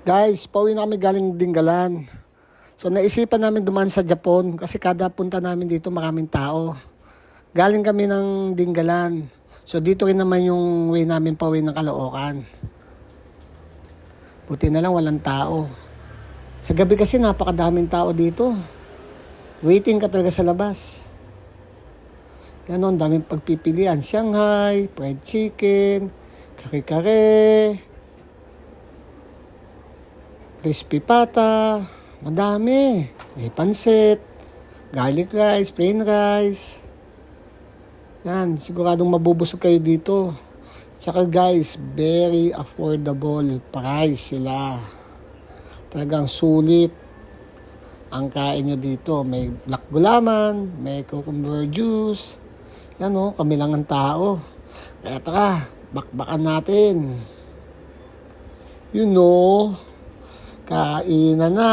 Guys, pauwi na kami galing Dinggalan. So naisipan namin dumaan sa Japon kasi kada punta namin dito maraming tao. Galing kami ng Dinggalan. So dito rin naman yung way namin pauwi ng Caloocan. Buti na lang walang tao. Sa gabi kasi napakadaming tao dito. Waiting ka talaga sa labas. Ganon, daming pagpipilian. Shanghai, fried chicken, kare-kare, crispy pata, madami. May pansit, garlic rice, plain rice. Yan, siguradong mabubusog kayo dito. Tsaka guys, very affordable price sila. Talagang sulit ang kain nyo dito. May black gulaman, may cucumber juice. Yan o, ang tao. Kaya tara, bakbakan natin. You know, kainan na.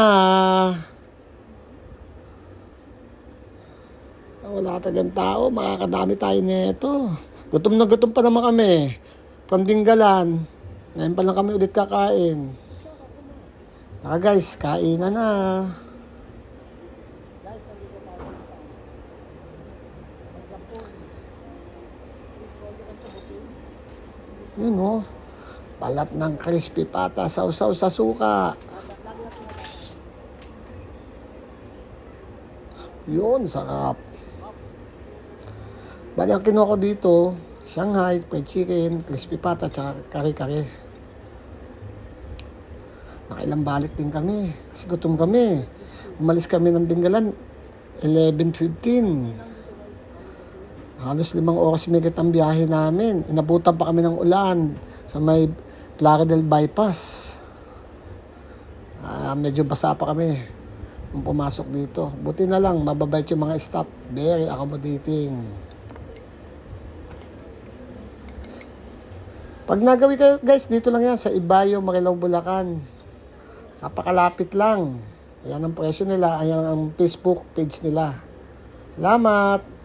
Wala talagang tao, makakadami tayo nito. Gutom na gutom pa naman kami. From Dinggalan. Ngayon pa lang kami ulit kakain. Tara guys, kainan na. Yun o. Balat ng crispy pata, sausaw sa suka. Yun, sarap. Bali, ang kinuha ko dito, Shanghai, fried chicken, crispy pata, tsaka kare-kare. Nakailang balik din kami. Kasi gutom kami. Umalis kami ng Dinggalan, 11.15. Halos limang oras migit ang biyahe namin. Inabutan pa kami ng ulan sa may Plaridel Bypass. Ah, medyo basa pa kami nung pumasok dito. Buti na lang, mababait yung mga staff. Very accommodating. Pag nagawi kayo, guys, dito lang yan sa Ibayo, Marilao, Bulacan. Napakalapit lang. Ayan ang presyo nila. Ayan ang Facebook page nila. Salamat!